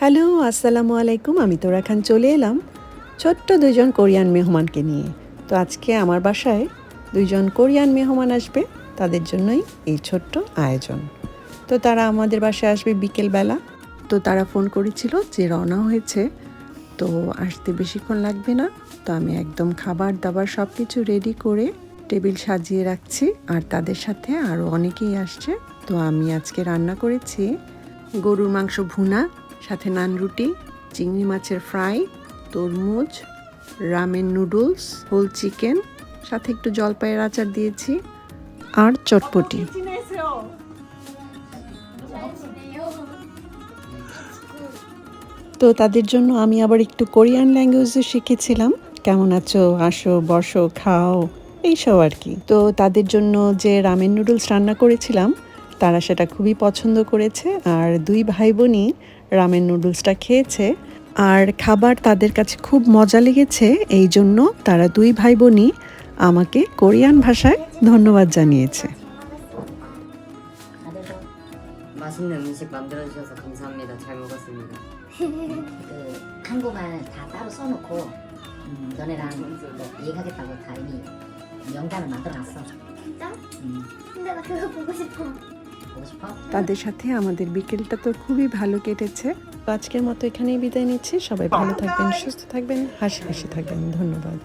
Hello, আসসালামু আলাইকুম, আমি তোরা খান চলে এলাম ছোট্ট দুইজন কোরিয়ান মেহমানকে নিয়ে। তো আজকে আমার বাসায় দুইজন কোরিয়ান মেহমান আসবে, তাদের জন্যই এই ছোট্ট আয়োজন। তো তারা আমাদের বাসায় আসবে বিকেলবেলা। তো তারা ফোন করেছিল যে রওনা হয়েছে। তো আসতে বেশিক্ষণ লাগবে না। তো আমি একদম খাবার দাবার সব কিছু রেডি করে টেবিল সাজিয়ে রাখছি, আর তাদের সাথে আরও অনেকেই আসছে। তো আমি আজকে রান্না করেছি গরুর মাংস ভুনা সাথে নান রুটি, চিংড়ি মাছের ফ্রাই, তরমুজ রামেন নুডলস, হোল চিকেন, সাথে একটু জলপাইয়ের আচার দিয়েছি আর চটপটি। তো তাদের জন্য আমি আবার একটু কোরিয়ান ল্যাঙ্গুয়েজও শিখেছিলাম। কেমন আছো? আসো, বসো, খাও, এইসব আর কি। তো তাদের জন্য যে রামেন নুডলস রান্না করেছিলাম তারা সেটা খুবই পছন্দ করেছে আর দুই ভাই বোনই রামেন নুডলসটা খেয়েছে আর খাবার তাদের কাছে খুব মজা লেগেছে এই জন্য তারা দুই ভাই বোনই আমাকে কোরিয়ান ভাষায় ধন্যবাদ জানিয়েছে 다들 맛있는 음식 만들어주셔서 감사합니다. 잘 먹었습니다. 그 한국말 다 따로 써놓고 너네랑 뭐 얘기하겠다고 다 이미 영상을 만들어놨어. 진짜? 음, 근데 나 그거 보고 싶어. তাদের সাথে আমাদের বিকেলটা তো খুবই ভালো কেটেছে। আজকের মতো এখানেই বিদায় নিচ্ছি। সবাই ভালো থাকবেন, সুস্থ থাকবেন, হাসি হাসি থাকবেন। ধন্যবাদ।